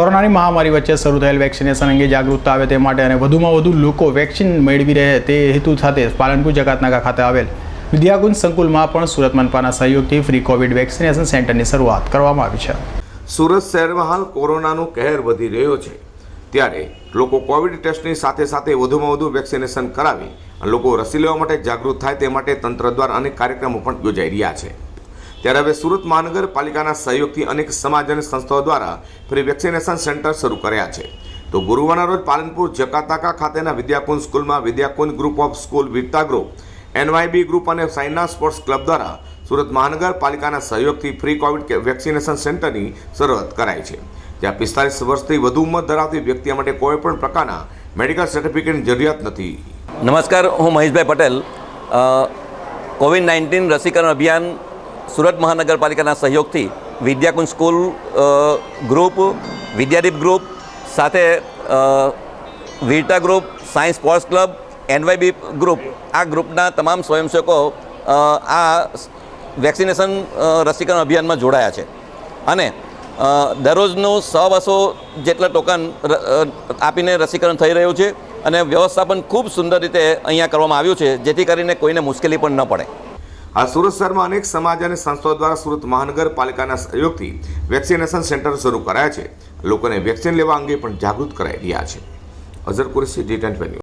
કોરોનાની મહામારી વચ્ચે શરૂ થયેલ વેક્સિનેશન અંગે જાગૃતતા આવે તે માટે અને વધુમાં વધુ લોકો વેક્સિન મેળવી રહે તે હેતુ સાથે પાલનપુર જકાતનાકા ખાતે આવેલ વિદ્યાકુંજ સંકુલમાં પણ સુરત મનપાના સહયોગથી ફ્રી કોવિડ વેક્સિનેશન સેન્ટરની શરૂઆત કરવામાં આવી છે. સુરત શહેરમાં હાલ કોરોનાનો કહેર વધી રહ્યો છે. ત્યારે લોકો કોવિડ ટેસ્ટની સાથે સાથે વધુમાં વધુ વેક્સિનેશન કરાવી લોકો રસી લેવા માટે જાગૃત થાય તે માટે તંત્ર દ્વારા અનેક કાર્યક્રમો પણ યોજાઈ રહ્યા છે. ત્યારે હવે સુરત મહાનગરપાલિકાના સહયોગથી અનેક સમાજ અને સંસ્થાઓ દ્વારા ફ્રી વેક્સિનેશન સેન્ટર શરૂ કર્યા છે. તો ગુરુવારના રોજ પાલનપુર જકાતાકા ખાતેના વિદ્યાકુંજ સ્કૂલમાં Vidyakunj group of school Veerta group, NYB group અને સાયના સ્પોર્ટ્સ ક્લબ દ્વારા સુરત મહાનગરપાલિકાના સહયોગથી ફ્રી કોવિડ વેક્સિનેશન સેન્ટરની શરૂઆત કરાઈ છે. જ્યાં પિસ્તાલીસ વર્ષથી વધુ ઉંમર ધરાવતી વ્યક્તિ માટે કોઈ પણ પ્રકારના મેડિકલ સર્ટિફિકેટની જરૂરિયાત નથી. નમસ્કાર, હું મહેશભાઈ પટેલ. કોવિડ નાઇન્ટીન રસીકરણ અભિયાન સુરત મહાનગરપાલિકાના સહયોગથી Vidyakunj school group Vidyadeep group સાથે અ, Veerta group science sports club NYB group આ ગ્રુપના તમામ સ્વયંસેવકો આ વેક્સિનેશન રસીકરણ અભિયાનમાં જોડાયા છે. અને દરરોજનું સો બસો જેટલા ટોકન આપીને રસીકરણ થઈ રહ્યું છે અને વ્યવસ્થાપન ખૂબ સુંદર રીતે અહીંયા કરવામાં આવ્યું છે જેથી કરીને કોઈને મુશ્કેલી પણ ન પડે. આ સુરત શહેરમાં અનેક સમાજ અને સંસ્થાઓ દ્વારા સુરત મહાનગરપાલિકાના સહયોગથી વેક્સિનેશન સેન્ટર શરૂ કરાયા છે. લોકોને વેક્સિન લેવા અંગે પણ જાગૃત કરાઈ રહ્યા છે. Azhar Qureshi D ten